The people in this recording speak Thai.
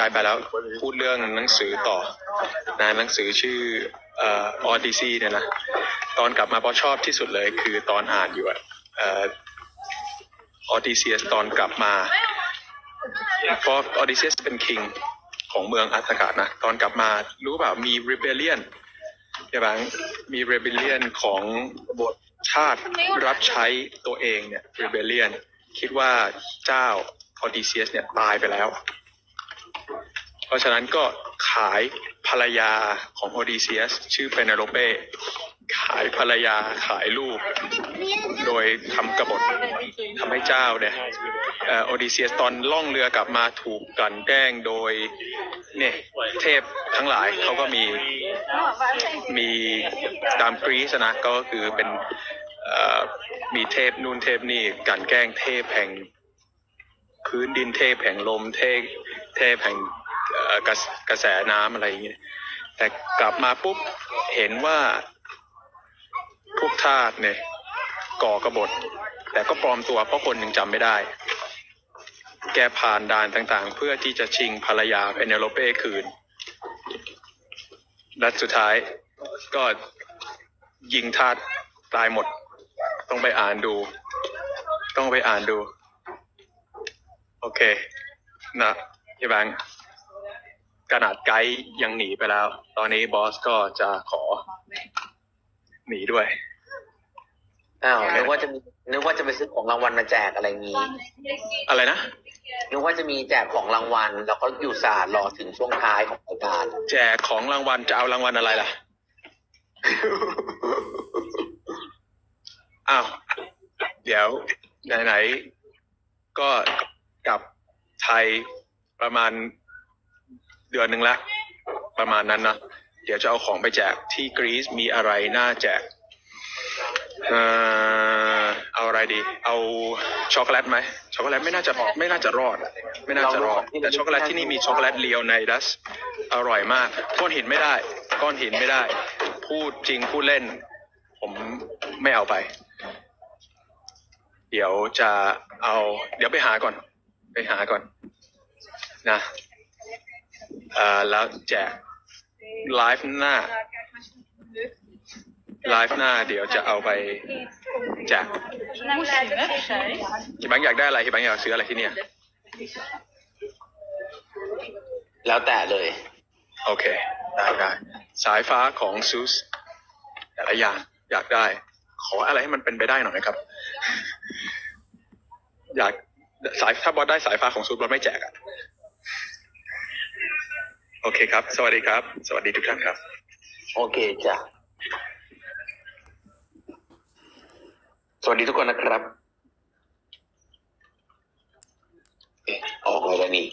กลายไปแล้วพูดเรื่องหนังสือต่อนะหนังสือชื่อเอ่อ Odyssey เนี่ยนะตอนกลับมาพอชอบที่สุดเลยคือตอนอ่านอยู่อะเอ่อ Odysseus ตอนกลับมาเพราะ Odysseus เป็น king ของเมืองอัตกานะตอนกลับมารู้เปล่ามี rebellion ใช่ไหมมี rebellion ของบทชาติรับใช้ตัวเองเนี่ย rebellion คิดว่าเจ้า Odysseus เนี่ยตายไปแล้ว เพราะฉะนั้นก็ขายภรรยาของ Odysseus ชื่อเปเนโลเป้ขายภรรยาขายลูก โดยทำกบฏทำให้เจ้าเนี่ยโอดิเซียสตอนล่องเรือกลับมาถูกกลั่นแกล้งโดยเนี่ยเทพทั้งหลายเขาก็มีมีตามกรีซนะก็คือเป็นมีเทพนู่นเทพนี่กลั่นแกล้งเทพแห่ง พื้นดินเทพแห่งลมเทพเทพแห่งกระแสกระแสน้ำอะไรอย่างเงี้ยแต่กลับมาปุ๊บเห็นว่าพวกทาสเนี่ย ก่อกบฏแต่ก็ปลอมตัวเพราะคนยังจำไม่ได้ แกผ่านด่านต่างๆ เพื่อที่จะชิงภรรยาเพเนโลเป้คืนและสุดท้ายก็ยิงทาสตายหมด ต้องไปอ่านดู ต้องไปอ่านดู เค นะพี่แบงค์ขนาดไกด์ยังหนีไปแล้ว ตอนนี้บอสก็จะขอ หนีด้วย อ้าวนึกว่าจะมีนึกว่าจะไปซื้อของรางวัลมาแจกอะไรงี้ อะไรนะ นึกว่าจะมีแจกของรางวัล แล้วก็อยู่ศาลรอถึงช่วงท้ายของรายการแจกของรางวัลจะเอารางวัลอะไรล่ะ อ้าว เดี๋ยวไหนๆก็ กลับไทยประมาณเดือนหนึ่งละประมาณนั้นนะเดี๋ยวจะเอาของไปแจกที่กรีซมีอะไรน่าแจกเอ่อเอาอะไรดี เอาช็อกโกแลตไหมช็อกโกแลตไม่น่าจะไม่น่าจะรอดอะไม่น่าจะรอด แต่ช็อกโกแลตที่นี่มีช็อกโกแลตเลียวในดัส อร่อยมากก้อนหินไม่ได้ ก้อนหินไม่ได้ พูดจริงพูดเล่น ผมไม่เอาไป เดี๋ยวจะเอา เดี๋ยวไปหาก่อน ไปหาก่อนนะเอ่อแล้วแจกไลฟ์หน้าไลฟ์หน้าเดี๋ยวจะเอาไปแจกฮิบังอยากได้อะไรฮิบังอยากซื้ออะไรที่เนี่ย แล้วแต่เลย โอเค ได้ได้สายฟ้าของซูสแต่ละอย่างอยากได้ ขออะไรให้มันเป็นไปได้หน่อยนะครับ อยาก สายถ้าบอสได้สายฟ้าของซูสบอสไม่แจกอะโอเคครับ สวัสดีครับ สวัสดีทุกท่านครับ โอเคจ้ะ สวัสดีทุกคนนะครับเอ๊ะออกเลยแล้วนี่